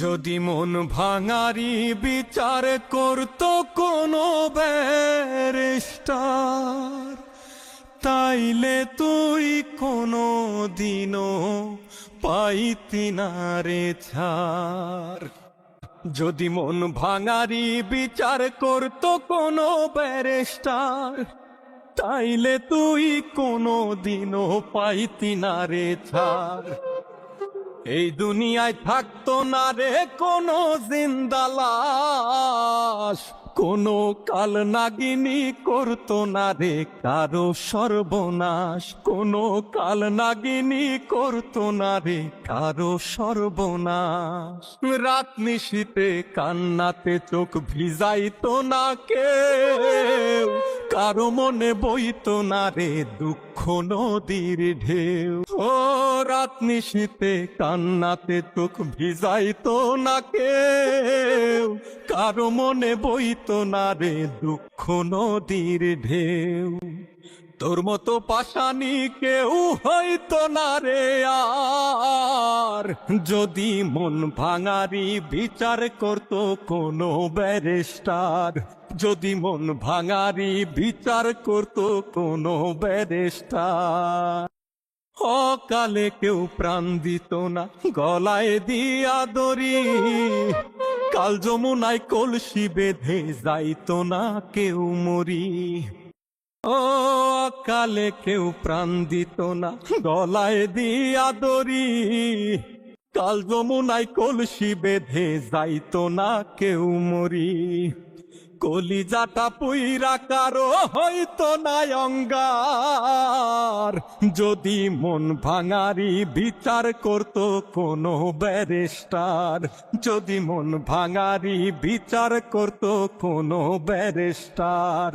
যদি মন ভাঙারি বিচার করত কোনো ব্যারিস্টার, তাইলে তুই কোনো দিনও পাইতি না রে ছাড় যদি মন ভাঙারি বিচার করত কোনো ব্যারিস্টার, তাইলে তুই কোনো দিনও পাইতি না রে ছাড় এই দুনিয়ায় থাকতো না রে কোনো জিন্দালাস কোনো কাল নাগিনী করতো না রে, কারও সর্বনাশ। কোনো কাল নাগিনী করতো না রে, কারও সর্বনাশ। রাত নিশীতে কান্নাতে চোখ ভিজাইতো না কেউ, কারও মনে বইতো না রে, দুঃখ নদীর ঢেউ। ও, রাত নিশীতে কান্নাতে চোখ ভিজাইতো না কেউ, কারও মনে বইতো না রে দুঃখ নদীর ঢেউ। তোর মতো পাশানি কেউ হইতো না রে আর। যদি মন ভাঙারি বিচার করত কোনো ব্যারিস্টার। যদি মন ভাঙারি বিচার করত কোনো ব্যারিস্টার। অকালে কেউ প্রাণ দিত না, গলায় দিয়া দড়ি। কাল যমুনায় কলসি বেঁধে যাইতো না কেউ মরি। ও কালে কেউ প্রাণ দিত না, গলায় দিয়া দরি কাল যমুনায় কলসি বেঁধে যাইতো না কেউ মরি। কলিজাটা পুইরা কারও হয়তো নায়ঙ্গার যদি মন ভাঙারি বিচার করত কোনো ব্যারিস্টার। যদি মন ভাঙারি বিচার করত কোনো ব্যারিস্টার।